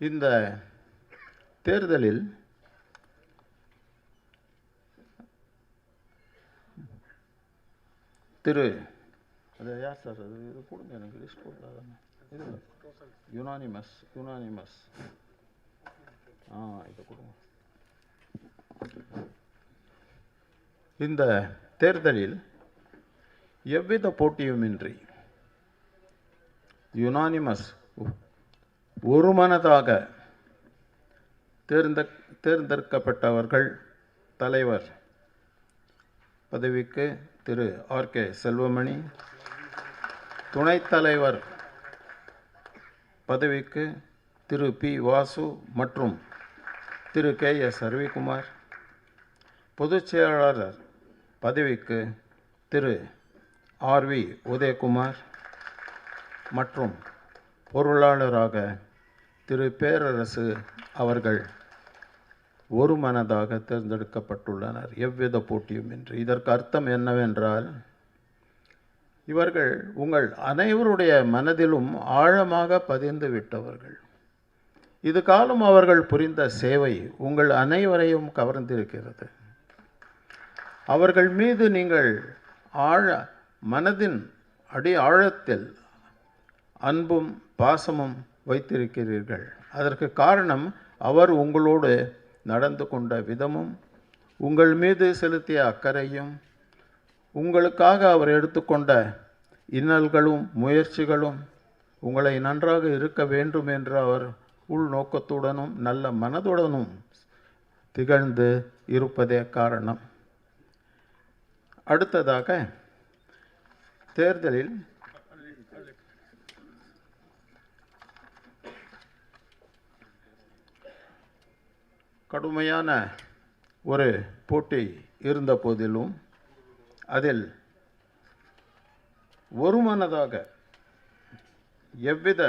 இந்த தேர்தலில் திரு அது யார் சார்? அது இது கொடுங்க எனக்கு லிஸ்ட் கொடுத்தாங்க இது யுனானிமஸ் யுனானிமஸ் ஆ இதை கொடுங்க. இந்த தேர்தலில் எவ்வித போட்டியுமின்றி யுனானிமஸ் ஒருமனதாக தேர்ந்த தேர்ந்தெடுக்கப்பட்டவர்கள் தலைவர் பதவிக்கு திரு ஆர் கே செல்வமணி துணைத் தலைவர் பதவிக்கு திரு பி வாசு மற்றும் திரு கே எஸ் ரவிக்குமார் பொதுச் செயலாளர் பதவிக்கு திரு ஆர்வி உதயகுமார் மற்றும் பொருளாளராக திரு பேரரசு அவர்கள் ஒரு மனதாக தேர்ந்தெடுக்கப்பட்டுள்ளனர். எவ்வித போட்டியுமின்றி இதற்கு அர்த்தம் என்னவென்றால் இவர்கள் உங்கள் அனைவருடைய மனதிலும் ஆழமாக பதிந்து விட்டவர்கள். இது காலம் அவர்கள் புரிந்த சேவை உங்கள் அனைவரையும் கவர்ந்திருக்கிறது. அவர்கள் மீது நீங்கள் ஆழ மனதின் அடி ஆழத்தில் அன்பும் பாசமும் வைத்திருக்கிறீர்கள். அதற்கு காரணம் அவர் உங்களோடு நடந்து கொண்ட விதமும் உங்கள் மீது செலுத்திய அக்கறையும் உங்களுக்காக அவர் எடுத்துக்கொண்ட இன்னல்களும் முயற்சிகளும் உங்களை நன்றாக இருக்க வேண்டும் என்று அவர் உள்நோக்கத்துடனும் நல்ல மனதுடனும் திகழ்ந்து இருப்பதே காரணம். அடுத்ததாக தேர்தலில் கடுமையான ஒரு போட்டி இருந்த போதிலும் அதில் ஒருமனதாக எவ்வித